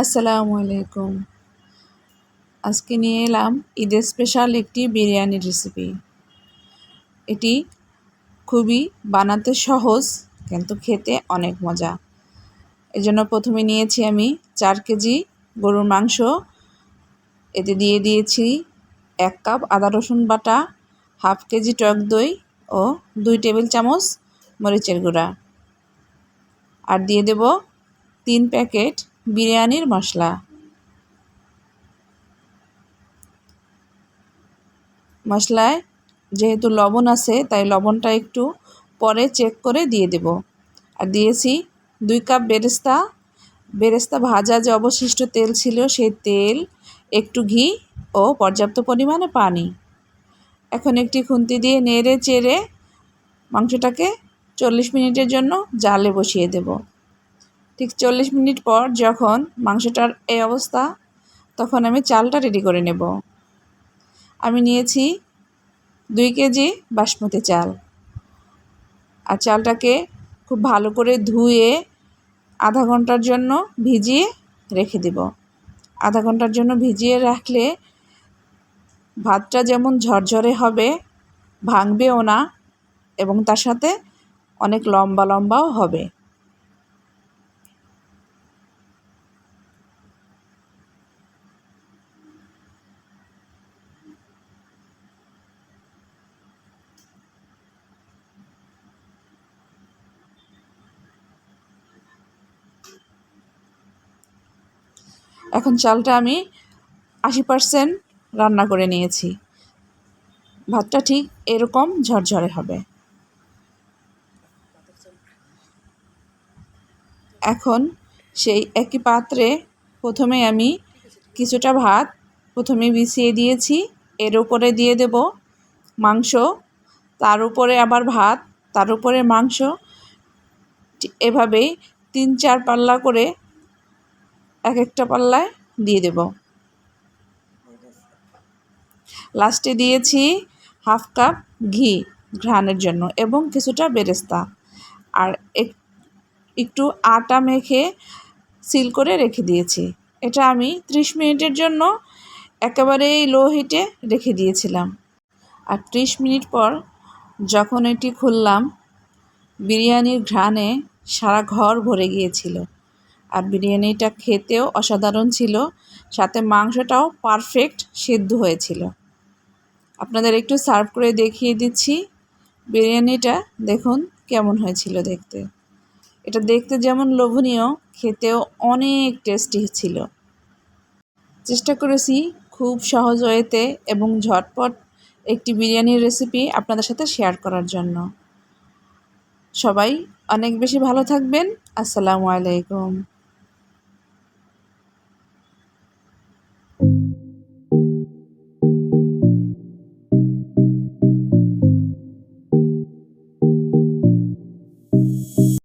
আসসালামু আলাইকুম। আজকে নিয়ে এলাম ঈদের স্পেশাল একটি বিরিয়ানির রেসিপি এটি খুবই বানাতে সহজ, কিন্তু খেতে অনেক মজা। এজন্য প্রথমে নিয়েছি আমি চার কেজি গরুর মাংস। এতে দিয়ে দিয়েছি এক কাপ আদা রসুন বাটা, হাফ কেজি টক দই ও দুই টেবিল চামচ মরিচের গুঁড়া। আর দিয়ে দেব তিন প্যাকেট বিরিয়ানির মশলা। মশলায় যেহেতু লবণ আছে, তাই লবণটা একটু পরে চেক করে দিয়ে দেব। আর দিয়েছি দুই কাপ বেরেস্তা। বেরেস্তা ভাজা যে অবশিষ্ট তেল ছিল, সেই তেল, একটু ঘি ও পর্যাপ্ত পরিমাণে পানি। এখন একটি খুন্তি দিয়ে নেড়ে চেড়ে মাংসটাকে চল্লিশ মিনিটের জন্য জালে বসিয়ে দেব। ঠিক চল্লিশ মিনিট পর যখন মাংসটার এই অবস্থা, তখন আমি চালটা রেডি করে নেব। আমি নিয়েছি দুই কেজি বাসমতি চাল। আর চালটাকে খুব ভালো করে ধুয়ে আধা ঘণ্টার জন্য ভিজিয়ে রেখে দেব। আধা ঘণ্টার জন্য ভিজিয়ে রাখলে ভাতটা যেমন ঝরঝরে হবে, ভাঙবেও না এবং তার সাথে অনেক লম্বা লম্বাও হবে। এখন চালটা আমি আশি পারসেন্ট রান্না করে নিয়েছি। ভাতটা ঠিক এরকম ঝরঝরে হবে। এখন সেই একই পাত্রে প্রথমে আমি কিছুটা ভাত প্রথমে বিছিয়ে দিয়েছি, এর উপরে দিয়ে দেব মাংস, তার উপরে আবার ভাত, তার উপরে মাংস। এভাবেই তিন চার পাল্লা করে এক একটা পাল্লায় দিয়ে দেব। লাস্টে দিয়েছি হাফ কাপ ঘি ঘ্রাণের জন্য এবং কিছুটা বেরেস্তা। আর একটু আটা মেখে সিল করে রেখে দিয়েছি। এটা আমি ত্রিশ মিনিটের জন্য একেবারেই লো হিটে রেখে দিয়েছিলাম। আর ত্রিশ মিনিট পর যখন এটি খুললাম, বিরিয়ানির ঘ্রাণে সারা ঘর ভরে গিয়েছিল। আর বিরিয়ানিটা খেতেও অসাধারণ ছিল। সাথে মাংসটাও পারফেক্ট সেদ্ধ হয়েছিল। আপনাদের একটু সার্ভ করে দেখিয়ে দিচ্ছি। বিরিয়ানিটা দেখুন কেমন হয়েছিল দেখতে। এটা দেখতে যেমন লোভনীয়, খেতেও অনেক টেস্টি ছিল। চেষ্টা করেছি খুব সহজ ওয়েতে এবং ঝটপট একটি বিরিয়ানির রেসিপি আপনাদের সাথে শেয়ার করার জন্য। সবাই অনেক বেশি ভালো থাকবেন। আসসালামু আলাইকুম।